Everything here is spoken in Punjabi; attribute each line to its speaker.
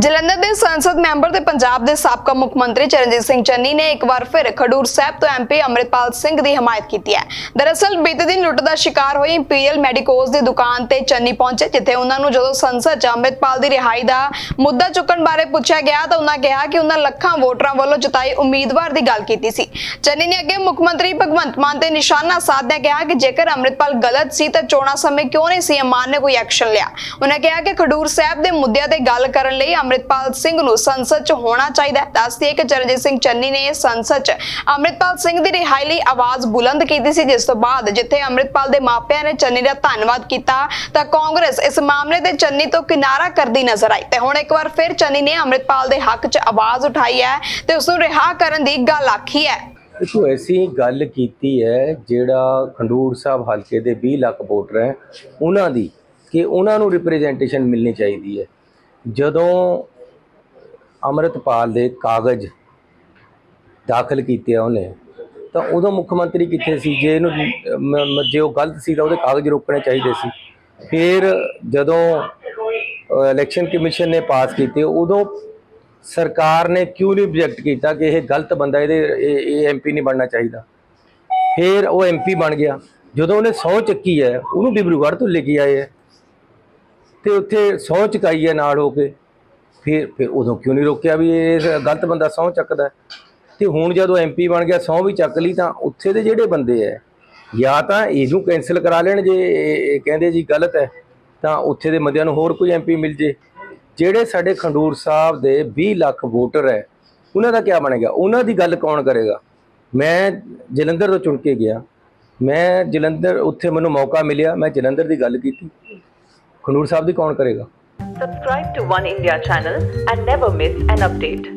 Speaker 1: ਜਲੰਧਰ ਦੇ ਸੰਸਦ ਮੈਂਬਰ ਤੇ ਪੰਜਾਬ ਦੇ ਸਾਬਕਾ ਮੁੱਖ ਮੰਤਰੀ ਚਰਨਜੀਤ ਸਿੰਘ ਚੰਨੀ ਨੇ ਇੱਕ ਵਾਰ ਫਿਰ ਖਡੂਰ ਸਾਹਿਬ ਤੋਂ ਐਮਪੀ ਅੰਮ੍ਰਿਤਪਾਲ ਸਿੰਘ ਦੀ ਹਮਾਇਤ ਕੀਤੀ ਹੈ। ਦਰਅਸਲ, ਬੀਤੇ ਦਿਨ ਲੁੱਟ ਦਾ ਸ਼ਿਕਾਰ ਹੋਏ ਇੰਪੀਰੀਅਲ ਮੈਡੀਕੋਜ਼ ਦੀ ਦੁਕਾਨ ਤੇ ਚੰਨੀ ਪਹੁੰਚੇ, ਜਿੱਥੇ ਉਹਨਾਂ ਨੂੰ ਜਦੋਂ ਸੰਸਦ 'ਚ ਅੰਮ੍ਰਿਤਪਾਲ ਦੀ ਰਿਹਾਈ ਦਾ ਮੁੱਦਾ ਚੁੱਕਣ ਬਾਰੇ ਪੁੱਛਿਆ ਗਿਆ, ਤਾਂ ਉਹਨਾਂ ਕਿਹਾ ਕਿ ਉਹਨਾਂ ਲੱਖਾਂ ਵੋਟਰਾਂ ਵੱਲੋਂ ਜਿਤਾਏ ਉਮੀਦਵਾਰ ਦੀ ਗੱਲ ਕੀਤੀ ਸੀ। ਚੰਨੀ ਨੇ ਅੱਗੇ ਮੁੱਖ ਮੰਤਰੀ ਭਗਵੰਤ ਮਾਨ ਤੇ ਨਿਸ਼ਾਨਾ ਸਾਧਦਿਆਂ ਕਿਹਾ ਕਿ ਜੇਕਰ ਅੰਮ੍ਰਿਤਪਾਲ ਗਲਤ ਸੀ, ਤਾਂ ਚੋਣਾਂ ਸਮੇਂ ਕਿਉਂ ਨਹੀਂ ਸੀਐਮ ਮਾਨ ਨੇ ਕੋਈ ਐਕਸ਼ਨ ਲਿਆ। ਉਹਨਾਂ ਕਿਹਾ ਕਿ ਖਡੂਰ ਸਾਹਿਬ ਦੇ ਮੁੱਦਿਆਂ ਤੇ ਗੱਲ ਕਰਨ ਲਈ ਅੰਮ੍ਰਿਤਪਾਲ ਸਿੰਘ ਨੂੰ ਸੰਸਦ 'ਚ ਹੋਣਾ ਚਾਹੀਦਾ ਹੈ। ਦੱਸਦੀ ਹੈ ਕਿ ਚਰਨਜੀਤ ਸਿੰਘ ਚੰਨੀ ਨੇ ਸੰਸਦ 'ਚ ਅੰਮ੍ਰਿਤਪਾਲ ਸਿੰਘ ਦੀ ਰਿਹਾਈ ਲਈ ਆਵਾਜ਼ ਬੁਲੰਦ ਕੀਤੀ ਸੀ, ਜਿਸ ਤੋਂ ਬਾਅਦ ਜਿੱਥੇ ਅੰਮ੍ਰਿਤਪਾਲ ਦੇ ਮਾਪਿਆਂ ਨੇ ਚੰਨੀ ਦਾ ਧੰਨਵਾਦ ਕੀਤਾ, ਤਾਂ ਕਾਂਗਰਸ ਇਸ ਮਾਮਲੇ ਤੇ ਚੰਨੀ ਤੋਂ ਕਿਨਾਰਾ ਕਰਦੀ ਨਜ਼ਰ ਆਈ। ਤੇ ਹੁਣ ਇੱਕ ਵਾਰ ਫਿਰ ਚੰਨੀ ਨੇ ਅੰਮ੍ਰਿਤਪਾਲ ਦੇ ਹੱਕ 'ਚ ਆਵਾਜ਼ ਉਠਾਈ ਹੈ ਤੇ ਉਸ ਨੂੰ ਰਿਹਾ ਕਰਨ ਦੀ ਗੱਲ ਆਖੀ ਹੈ।
Speaker 2: ਇੱਕ ਐਸੀ ਗੱਲ ਕੀਤੀ ਹੈ ਜਿਹੜਾ ਖੰਡੂਰ ਸਾਹਿਬ ਹਲਕੇ ਦੇ 20 ਲੱਖ ਵੋਟਰ ਹੈ, ਉਹਨਾਂ ਦੀ ਕਿ ਉਹਨਾਂ ਨੂੰ ਰਿਪਰੈਜ਼ੈਂਟੇਸ਼ਨ ਮਿਲਣੀ ਚਾਹੀਦੀ ਹੈ। ਜਦੋਂ ਅੰਮ੍ਰਿਤਪਾਲ ਦੇ ਕਾਗਜ਼ ਦਾਖਲ ਕੀਤੇ ਉਹਨੇ, ਤਾਂ ਉਦੋਂ ਮੁੱਖ ਮੰਤਰੀ ਕਿੱਥੇ ਸੀ? ਜੇ ਇਹਨੂੰ ਜੇ ਉਹ ਗਲਤ ਸੀ ਤਾਂ ਉਹਦੇ ਕਾਗਜ਼ ਰੋਕਣੇ ਚਾਹੀਦੇ ਸੀ। ਫਿਰ ਜਦੋਂ ਇਲੈਕਸ਼ਨ ਕਮਿਸ਼ਨ ਨੇ ਪਾਸ ਕੀਤੇ, ਉਦੋਂ ਸਰਕਾਰ ਨੇ ਕਿਉਂ ਨਹੀਂ ਰਿਜੈਕਟ ਕੀਤਾ ਕਿ ਇਹ ਗਲਤ ਬੰਦਾ, ਇਹਦੇ, ਇਹ ਇਹ ਐਮਪੀ ਨਹੀਂ ਬਣਨਾ ਚਾਹੀਦਾ? ਫਿਰ ਉਹ ਐਮਪੀ ਬਣ ਗਿਆ। ਜਦੋਂ ਉਹਨੇ ਸਹੁੰ ਚੱਕੀ ਹੈ, ਉਹਨੂੰ ਡਿਬਰੂਗੜ੍ਹ ਤੋਂ ਲੈ ਕੇ ਆਏ ਹੈ। ਤੇ ਉੱਥੇ ਸਹੁੰ ਚੁਕਾਈ ਹੈ ਨਾਲ ਹੋ ਕੇ। ਫਿਰ ਫਿਰ ਉਦੋਂ ਕਿਉਂ ਨਹੀਂ ਰੋਕਿਆ ਵੀ ਇਹ ਗਲਤ ਬੰਦਾ ਸਹੁੰ ਚੱਕਦਾ ਹੈ? ਤੇ ਹੁਣ ਜਦੋਂ ਐਮਪੀ ਬਣ ਗਿਆ, ਸਹੁੰ ਵੀ ਚੱਕ ਲਈ ਤਾਂ ਉੱਥੇ ਦੇ ਜਿਹੜੇ ਬੰਦੇ ਐ ਜਾਂ ਤਾਂ ਇਹਨੂੰ ਕੈਨਸਲ ਕਰਾ ਲੈਣ ਜੇ ਇਹ ਕਹਿੰਦੇ ਜੀ ਗਲਤ ਹੈ, ਤਾਂ ਉੱਥੇ ਦੇ ਬੰਦਿਆਂ ਨੂੰ ਹੋਰ ਕੋਈ ਐਮਪੀ ਮਿਲ ਜੇ। ਜਿਹੜੇ ਸਾਡੇ ਖੰਡੂਰ ਸਾਹਿਬ ਦੇ 20 ਲੱਖ ਵੋਟਰ ਹੈ, ਉਹਨਾਂ ਦਾ ਕੀ ਬਣੇਗਾ? ਉਹਨਾਂ ਦੀ ਗੱਲ ਕੌਣ ਕਰੇਗਾ? ਮੈਂ ਜਲੰਧਰ ਤੋਂ ਚੁਣ ਕੇ ਗਿਆ। ਮੈਂ ਜਲੰਧਰ, ਉੱਥੇ ਮੈਨੂੰ ਮੌਕਾ ਮਿਲਿਆ, ਮੈਂ ਜਲੰਧਰ ਦੀ ਗੱਲ ਕੀਤੀ। ਖੰਡੂਰ ਸਾਹਿਬ ਦੀ ਕੌਣ ਕਰੇਗਾ
Speaker 3: Subscribe to One India channel and never miss an update.